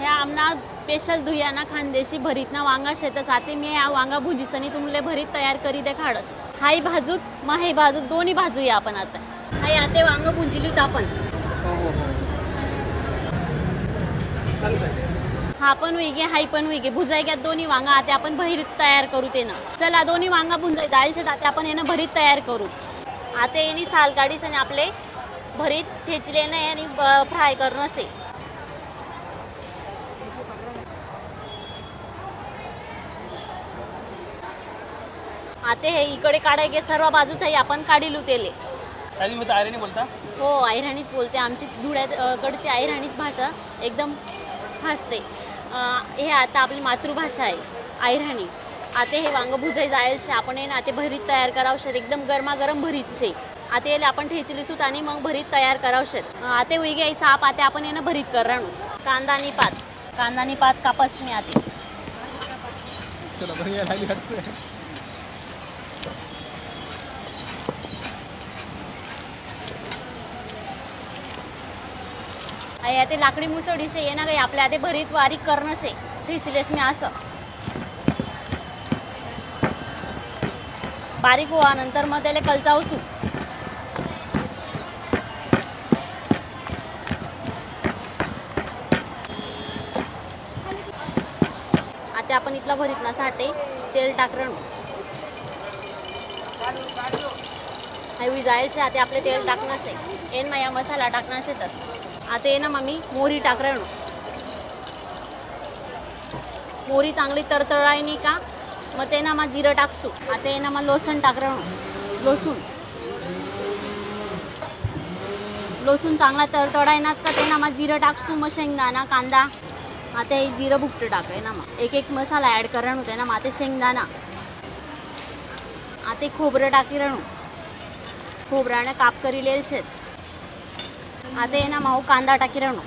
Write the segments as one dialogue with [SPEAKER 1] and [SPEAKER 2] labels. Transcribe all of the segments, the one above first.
[SPEAKER 1] ह्या आमना स्पेशल धुयाना खानदेशी भरीतना वांगा शेत साथे मी या वांगा भुजीसनी तुमले भरीत तयार करी दे खाडस. हाई भाजूत मग हे भाजूत दोन्ही भाजूया आपण आता. हाय आता वांग भुंजिलीत आपण.
[SPEAKER 2] हो हो हो.
[SPEAKER 1] हा पण वेगळे हाय पण वेगळे. भुजायच्यात दोन्ही वांगा आता आपण भरीत तयार करू ते ना चला दोन्ही वांगा भुंजाय डाळीचे आता आपण यानं भरीत तयार करू. आता येणी साल काढीस आणि आपले भरीत ठेचले नाही आणि फ्राय करणं शे. आता हे इकडे काढायचे सर्व बाजूत आहे आपण काढिलू तेले
[SPEAKER 2] ताई तुम्ही तयारीने बोलता?
[SPEAKER 1] हो आयराणीच बोलते. आमची धुळ्याकडची आयराणीच भाषा एकदम अं, हे आता आपली मातृभाषा आहे आयराणी. आता हे वांग भुजाई जायल शे आपण हे ना आता भरीत तयार करावं शकत एकदम गरमागरम भरीत शे आता याला आपण ठेचली सूत आणि मग भरीत तयार करावं शकत आता वेगळी आहे साप आता आपण यानं भरीत करणं कांदा आणि पात. कांदा आणि पात कापस मी आता
[SPEAKER 2] चला या लागली
[SPEAKER 1] लाकडी मुसळी शे येणार ना आपल्या आता भरीत वारीक करणं शे मी असं. बारीक व्हा नंतर मग त्याला कलचावसू आता आपण इथला भरीत ना साठे तेल टाकरण. हवी जायचे आता आपले तेल टाकणार शे. येन मा या मसाला टाकणार शेतच आता ये ना मम्मी मोहरी टाकरण मोहरी चांगली तरतळायनी का? मग ते ना मग जिरं टाकसू. आता ये ना मग लसूण टाकरण लसूण. लसूण चांगला तरतडायना का ते ना मग जिरं टाकसू मग शेंगदाणा कांदा. आता हे जिरं भुकटं टाकाय ना मग. एक एक मसाला ॲड करण होते ना मग. आता शेंगदाणा. आता खोबरं टाकी खोबऱ्याने काप करी लेल शेत आता ये ना माऊ कांदा टाकी राहणू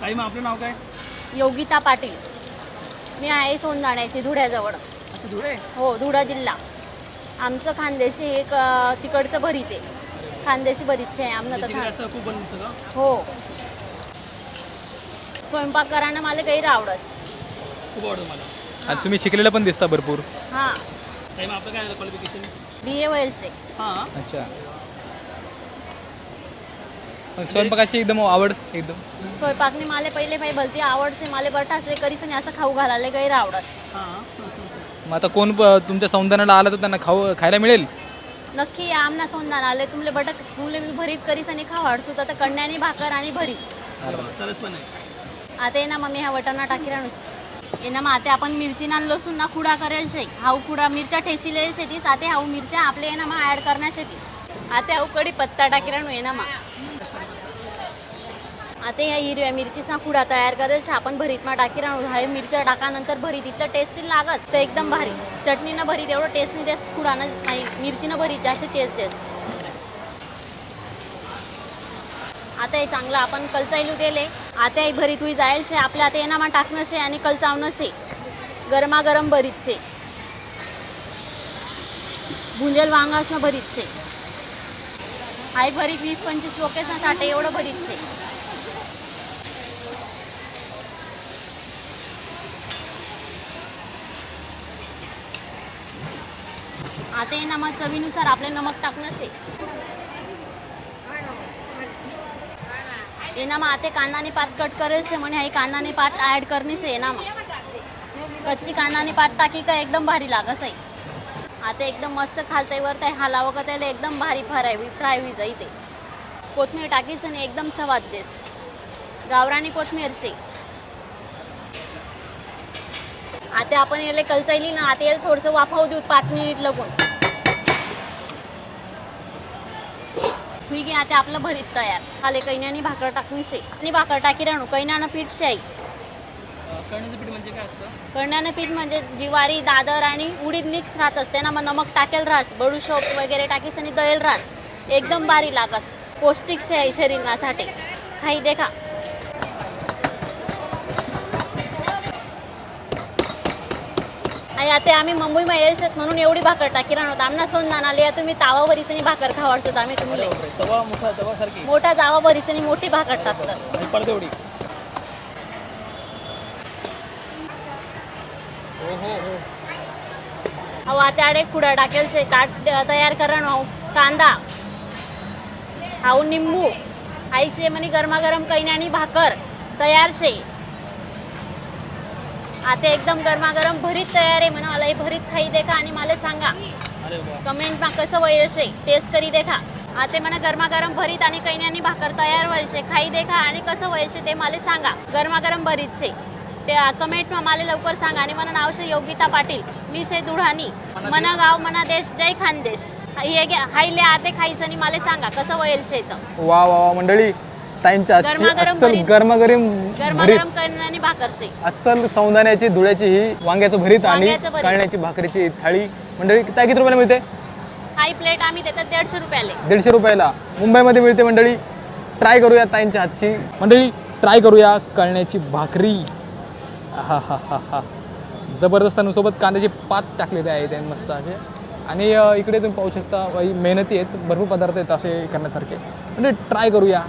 [SPEAKER 2] ताई मग आपलं नाव काय?
[SPEAKER 1] योगिता पाटील. मी आहे सोनदाण्याची धुळ्याजवळ.
[SPEAKER 2] अच्छा धुळे?
[SPEAKER 1] हो धुळा जिल्हा. आमचं खानदेशी एक अं, तिकडचं भरीत आहे. खानदेशी भरीतचे आहे आमनं तर
[SPEAKER 2] तिकडे
[SPEAKER 1] खा-
[SPEAKER 2] असं खूप बनवतं का?
[SPEAKER 1] हो. स्वयंपाक करायला मला काही आवडस
[SPEAKER 2] खूप आवडतं मला.
[SPEAKER 3] आणि तुम्ही शिकलेलं पण दिसता भरपूर.
[SPEAKER 1] हां.
[SPEAKER 2] ताई मग आपलं काय झालं क्वालिफिकेशन
[SPEAKER 1] बी ए वेल्सचे
[SPEAKER 2] हां.
[SPEAKER 3] अच्छा. स्वयंपाकाची एकदम आवड एकदम.
[SPEAKER 1] स्वयंपाकने मला पहिले पाहिजे भलती आवडसे मला बटासले करीस आणि असं खाऊ घालायला काही आवडस.
[SPEAKER 2] हां.
[SPEAKER 3] मग आता कोण प- तुमच्या सौंदर्याला आलं तर त्यांना खाऊ खायला मिळेल?
[SPEAKER 1] नक्की या आमना सोनदान आले तुमले बटक तुमले मी भरीत करीस आणि खाऊ हाडसू तर कण्याने भाकर आणि भरीत
[SPEAKER 2] तरच पण आहे.
[SPEAKER 1] आता ये ना मम्मी हा वटाणा टाकी राहू ये ना मग आता आपण मिरची ना लसूण ना खुडा करेल शे. हाऊ खुडा मिरच्या ठेशीले शेतीस. आता हाऊ मिरच्या आपले ये ना मग ॲड करण्या शेतीस. आता हाऊ कडी पत्ता टाकी राहू ये ना मग. आता ह्या हिरव्या मिरचीचा खुडा तयार करेल शे आपण भरीतमा टाकी राहू हा मिरच्या टाकानंतर भरीत. इथलं टेस्टी लागत तर एकदम भारी. चटणीनं भरीत एवढं टेस्ट नाही देस कुडानं नाही मिरचीनं भरीत जास्त टेस्ट देस आता हे चांगलं आपण कलचायलू गेले आता हे भरीत हुई जायल शे आपल्या आता येणामा टाकणं शे आणि कलचावणं शे. गरमागरम भरीत शे. भुंजल वांगासनं भरीत शे. हाय भरीत वीस पंचवीस लोकेशनसाठी एवढं भरीत शे. आता हे नमक चवीनुसार आपले नमक टाकणं शे ये ना मग आता कांदाने पात कट करेल शे म्हणे ही कांदाने पात ॲड करणे शे ना मग कच्ची कांदाने पात टाकी का एकदम भारी लागस आहे. आता एकदम मस्त खालतंय वर काय हालावं का त्याला एकदम भारी फ्राय फ्राय होई जाई ते. कोथमीर टाकीस आणि एकदम सवाद देस. गावरानी कोथमीर शे. आता आपण याला कलचायली ना आता याला थोडंसं वाफावू देऊ पाच मिनिट लगून. ठीक आहे आता आपलं भरीत तयार. खाले कैन्यानी भाकर टाकून शे. आणि भाकर टाकी राहणू कैन्यानं पीठ शे आई
[SPEAKER 2] कळण्याचं पीठ म्हणजे काय असतं?
[SPEAKER 1] कण्यानं पीठ म्हणजे जिवारी दादर आणि उडीद मिक्स राहत असते ना मग नमक टाकेल रास बडूशोप वगैरे टाकीस आणि दळेल रास. एकदम भारी लागस. पौष्टिक शे शरीरासाठी. खाई देखा. आणि आता आम्ही मुंबई येतात म्हणून एवढी भाकर टाकी राहणार आमना सोन नानाले तुम्ही तावा वरिसनी भाकर खावाडसत आम्ही तुम्ही
[SPEAKER 2] मोठा जावा वरिसनी
[SPEAKER 1] मोठी भाकर टाकतात. अहो कुडा टाकेल शे काट तयार करण हाऊ हो. कांदा. हाऊ निंबू. आईचे म्हणे गरमागरम कैन्यानी भाकर. तयार शे. आता एकदम गरमागरम भरीत तयार आहे म्हणा मला हे भरीत खाई देखा आणि मला सांगा.
[SPEAKER 2] अरे वा.
[SPEAKER 1] कमेंटमा कसं शे टेस्ट करी देखा. आता म्हणा गरमागरम भरीत आणि कैन्यानी भाकर तयार व्हायला शे खाई देखा आणि कसं व्हायला शे ते मला सांगा. गरमागरम भरीत शे. ते कमेंटमा मला लवकर सांगा आणि मला नाव शे योगिता पाटील मी शे दुढानी मना गाव मना देश जय खानदेश. हे घ्या हायले आते खायचं आणि मला सांगा कसं व्हायला शे तर
[SPEAKER 3] वा वा वा मंडळी. ताईंच्या आजची
[SPEAKER 1] गरमागरम
[SPEAKER 3] अस्सल
[SPEAKER 1] भरीत.
[SPEAKER 3] गरमागरम भरीत.
[SPEAKER 1] भाकर शे.
[SPEAKER 3] अस्सल सौंदाण्याची धुळ्याची ही वांग्याचं भरीत आणि
[SPEAKER 1] वांग्याचं भरीत.
[SPEAKER 3] कळण्याची भाकरीची थाळी. मंडळी त्या किती रुपयाला मिळते?
[SPEAKER 1] हाई प्लेट आम्ही देतात दीडशे रुपयाले.
[SPEAKER 3] दीडशे रुपयाला. मुंबईमध्ये मिळते मंडळी. ट्राय करूया ताईंच्या हातची. मंडळी ट्राय करूया कळण्याची भाकरी. हा हा हा हा. जबरदस्त आणि सोबत कांद्याची पात टाकलेले आहे त्यांनी मस्त असे. आणि अ, इकडे तुम्ही पाहू शकता बाई मेहनती आहेत. भरपूर पदार्थ आहेत असे करण्यासारखे. म्हणजे ट्राय करूया.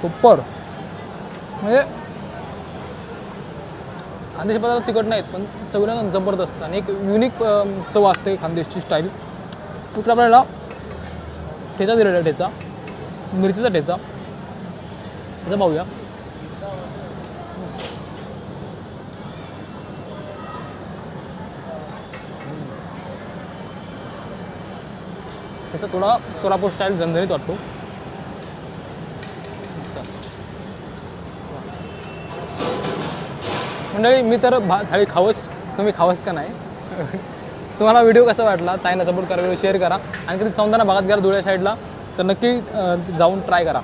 [SPEAKER 3] सुपर. म्हणजे खानदेशी पदार्थ तिखट नाहीत पण चवीला जबरदस्त आणि एक युनिक चव असते खानदेशची स्टाईल इकडे आपल्याला ठेचा दिलेला आहे ठेचा मिरचीचा ठेचा. त्याचा पाहूया त्याचा थोडा सोलापूर स्टाईल झणझणीत वाटतो. मंडळी मी तर भा थाळी खाऊस तुम्ही खावंच का नाही? तुम्हाला व्हिडिओ कसा वाटला? ताईंना सपोर्ट करा व्हिडिओ शेअर करा. आणि कधी सौंदाना भागात गेला धुळ्या साईडला तर नक्की जाऊन ट्राय करा.